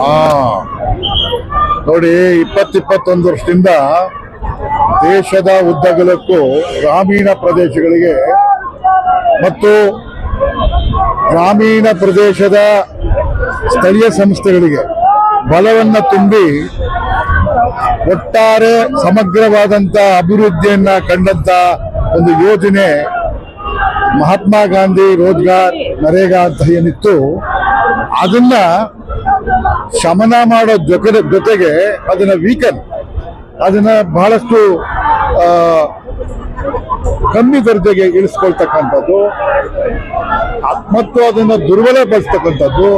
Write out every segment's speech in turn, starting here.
ಆ. ನೋಡಿ, ಇಪ್ಪತ್ತಿಪ್ಪತ್ತೊಂದು ವರ್ಷದಿಂದ ದೇಶದ ಉದ್ದಗಲಕ್ಕೂ ಗ್ರಾಮೀಣ ಪ್ರದೇಶಗಳಿಗೆ ಮತ್ತು ಗ್ರಾಮೀಣ ಪ್ರದೇಶದ ಸ್ಥಳೀಯ ಸಂಸ್ಥೆಗಳಿಗೆ ಬಲವನ್ನ ತುಂಬಿ ಒಟ್ಟಾರೆ ಸಮಗ್ರವಾದಂತ ಅಭಿವೃದ್ಧಿಯನ್ನ ಕಂಡಂತ ಒಂದು ಯೋಜನೆ ಮಹಾತ್ಮ ಗಾಂಧಿ ರೋಜ್ಗಾರ್ ನರೇಗಾ ಅಂತ ಏನಿತ್ತು, ಅದನ್ನ ಶಮನ ಮಾಡೋ ಜೊತೆ ಜೊತೆಗೆ ಅದನ್ನ ವೀಕನ್ ಅದನ್ನ ಬಹಳಷ್ಟು ಕಮ್ಮಿ ದರ್ಜೆಗೆ ಇಳಿಸ್ಕೊಳ್ತಕ್ಕಂಥದ್ದು. ಮತ್ತು ಅದನ್ನು ದುರ್ಬಲಪಡಿಸ್ತಕ್ಕಂಥದ್ದು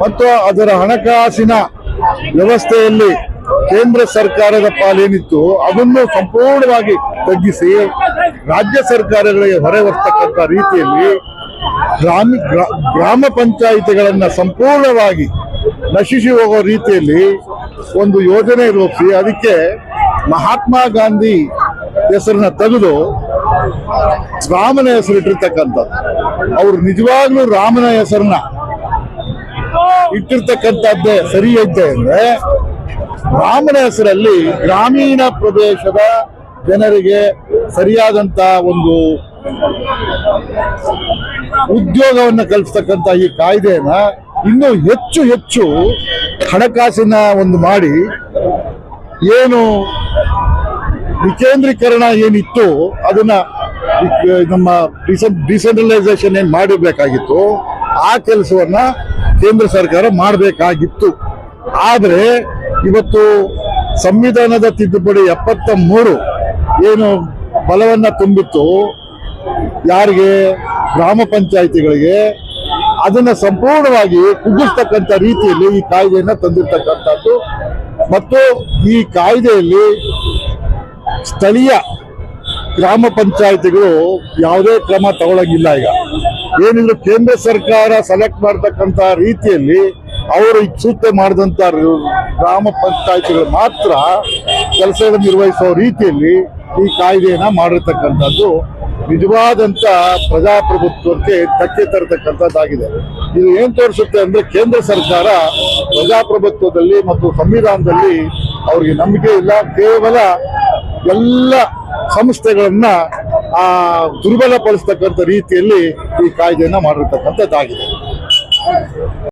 ಮತ್ತು ಅದರ ಹಣಕಾಸಿನ ವ್ಯವಸ್ಥೆಯಲ್ಲಿ ಕೇಂದ್ರ ಸರ್ಕಾರದ ಪಾಲೇನಿತ್ತು, ಅದನ್ನು ಸಂಪೂರ್ಣವಾಗಿ ತಗ್ಗಿಸಿ ರಾಜ್ಯ ಸರ್ಕಾರಗಳಿಗೆ ಹೊರೆ ಹೊರತಕ್ಕಂಥ ರೀತಿಯಲ್ಲಿ ಗ್ರಾಮ ಗ್ರಾ- ಗ್ರಾಮ ಪಂಚಾಯಿತಿಗಳನ್ನು ಸಂಪೂರ್ಣವಾಗಿ ನಶಿಸಿ ಹೋಗೋ ರೀತಿಯಲ್ಲಿ ಒಂದು ಯೋಜನೆ ರೂಪಿಸಿ ಅದಕ್ಕೆ ಮಹಾತ್ಮ ಗಾಂಧಿ ಹೆಸರನ್ನ ತೆಗೆದು ರಾಮನ ಹೆಸರಿಟ್ಟಿರ್ತಕ್ಕಂಥದ್ದು ಅವ್ರು ನಿಜವಾಗ್ಲೂ ರಾಮನ ಹೆಸರನ್ನ ಇಟ್ಟಿರ್ತಕ್ಕಂಥದ್ದೇ ಸರಿ ಐತೆ ಅಂದ್ರೆ ರಾಮನ ಹೆಸರಲ್ಲಿ ಗ್ರಾಮೀಣ ಪ್ರದೇಶದ ಜನರಿಗೆ ಸರಿಯಾದಂತ ಒಂದು ಉದ್ಯೋಗವನ್ನು ಕಲ್ಪಿಸ್ತಕ್ಕಂಥ ಈ ಕಾಯ್ದೆಯನ್ನ ಇನ್ನೂ ಹೆಚ್ಚು ಹೆಚ್ಚು ಹಣಕಾಸಿನ ಒಂದು ಮಾಡಿ ಏನು ವಿಕೇಂದ್ರೀಕರಣ ಏನಿತ್ತು ಅದನ್ನ ನಮ್ಮ ಡಿಸೆಂಟ್ರಲೈಸೇಷನ್ ಏನು ಮಾಡಬೇಕಾಗಿತ್ತು ಆ ಕೆಲಸವನ್ನ ಕೇಂದ್ರ ಸರ್ಕಾರ ಮಾಡಬೇಕಾಗಿತ್ತು. ಆದರೆ ಇವತ್ತು ಸಂವಿಧಾನದ ತಿದ್ದುಪಡಿ ಎಪ್ಪತ್ತ ಮೂರು ಏನು ಬಲವನ್ನ ತುಂಬಿತ್ತು, ಯಾರಿಗೆ? ಗ್ರಾಮ ಪಂಚಾಯಿತಿಗಳಿಗೆ ಅದನ್ನ ಸಂಪೂರ್ಣವಾಗಿ ಕುಗ್ಗಿಸ್ತಕ್ಕಂಥ ರೀತಿಯಲ್ಲಿ ಈ ಕಾಯ್ದೆಯನ್ನ ತಂದಿರ್ತಕ್ಕಂಥದ್ದು. ಮತ್ತು ಈ ಕಾಯ್ದೆಯಲ್ಲಿ ಸ್ಥಳೀಯ ಗ್ರಾಮ ಪಂಚಾಯಿತಿಗಳು ಯಾವುದೇ ಕ್ರಮ ತಗೊಳಂಗಿಲ್ಲ ಈಗ. ಏನಿದ್ರು ಕೇಂದ್ರ ಸರ್ಕಾರ ಸೆಲೆಕ್ಟ್ ಮಾಡತಕ್ಕಂತ ರೀತಿಯಲ್ಲಿ ಅವರು ಸೂಚನೆ ಮಾಡಿದಂತ ಗ್ರಾಮ ಪಂಚಾಯಿತಿಗಳು ಮಾತ್ರ ಕೆಲಸಗಳನ್ನು ನಿರ್ವಹಿಸುವ ರೀತಿಯಲ್ಲಿ ಈ ಕಾಯ್ದೆಯನ್ನ ಮಾಡಿರ್ತಕ್ಕಂಥದ್ದು. ನಿಜವಾದಂತ ಪ್ರಜಾಪ್ರಭುತ್ವಕ್ಕೆ ಧಕ್ಕೆ ತರತಕ್ಕಂಥದ್ದಾಗಿದೆ. ಇದು ಏನ್ ತೋರಿಸುತ್ತೆ ಅಂದ್ರೆ ಕೇಂದ್ರ ಸರ್ಕಾರ ಪ್ರಜಾಪ್ರಭುತ್ವದಲ್ಲಿ ಮತ್ತು ಸಂವಿಧಾನದಲ್ಲಿ ಅವ್ರಿಗೆ ನಂಬಿಕೆ ಇಲ್ಲ. ಕೇವಲ ಎಲ್ಲ ಸಂಸ್ಥೆಗಳನ್ನ, ಆ, ದುರ್ಬಲಪಡಿಸ್ತಕ್ಕಂಥ ರೀತಿಯಲ್ಲಿ ಈ ಕಾಯ್ದೆಯನ್ನ ಮಾಡಿರ್ತಕ್ಕಂಥದ್ದಾಗಿದೆ.